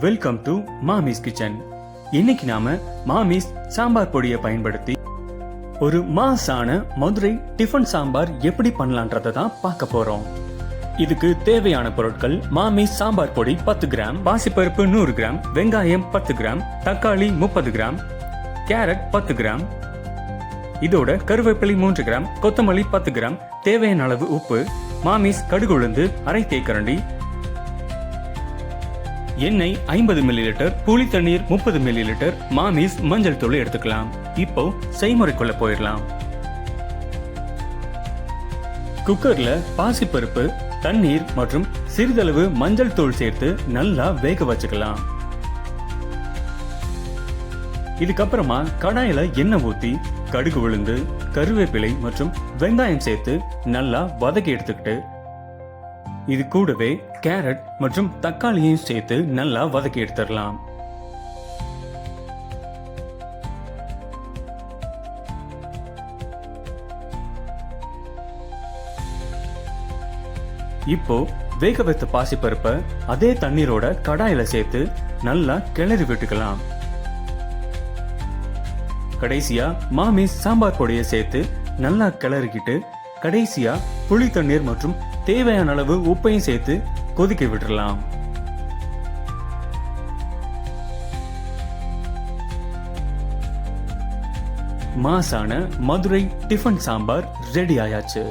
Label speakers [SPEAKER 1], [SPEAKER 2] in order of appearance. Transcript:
[SPEAKER 1] Welcome to மாமிஸ் kitchen இன்னைக்கு நாம மாமிஸ் சாம்பார் பொடியை பயன்படுத்தி ஒரு மாசான மதுரை டிஃபன் சாம்பார் எப்படி பண்ணலான்றத தான் பார்க்க போறோம். இதுக்கு தேவையான பொருட்கள் மாமிஸ் சாம்பார் பொடி பத்து கிராம் பாசிப்பருப்பு நூறு கிராம் வெங்காயம் பத்து கிராம் தக்காளி முப்பது கிராம் கேரட் பத்து கிராம் இதோட கருவேப்பிலை மூன்று கிராம் கொத்தமல்லி பத்து கிராம் தேவையான அளவு உப்பு மாமிஸ் கடுகுழுந்து அரை தேக்கரண்டி எண்ணெய் ஐம்பது மில்லி லிட்டர் புளி தண்ணீர் முப்பது மில்லி லிட்டர் மாமிஸ் மஞ்சள் தூள் எடுத்துக்கலாம். இப்போ செய்முறைக்குள்ள போயிடலாம். குக்கர்ல பாசிப்பருப்பு தண்ணீர் மற்றும் சிறிதளவு மஞ்சள் தூள் சேர்த்து நல்லா வேக வச்சுக்கலாம். இதுக்கப்புறமா கடாயில எண்ணெய் ஊத்தி கடுகு விழுந்து கருவேப்பிலை மற்றும் வெங்காயம் சேர்த்து நல்லா வதக்கி எடுத்துக்கிட்டு இது கூடவே கேரட் மற்றும் தக்காளியையும் சேர்த்து நல்லா வதக்கி எடுத்துடலாம். இப்போ வேக வைத்த பாசிப்பருப்பை அதே தண்ணீரோட கடாயில சேர்த்து நல்லா கிளறி விட்டுக்கலாம். கடைசியா மாமி சாம்பார் பொடியை சேர்த்து நல்லா கிளறிக்கிட்டு கடைசியா புளி தண்ணீர் மற்றும் தேவையான அளவு உப்பையும் சேர்த்து கொதிக்க விட்டுடலாம் மாசான மதுரை டிஃபன் சாம்பார் ரெடி ஆயாச்சு.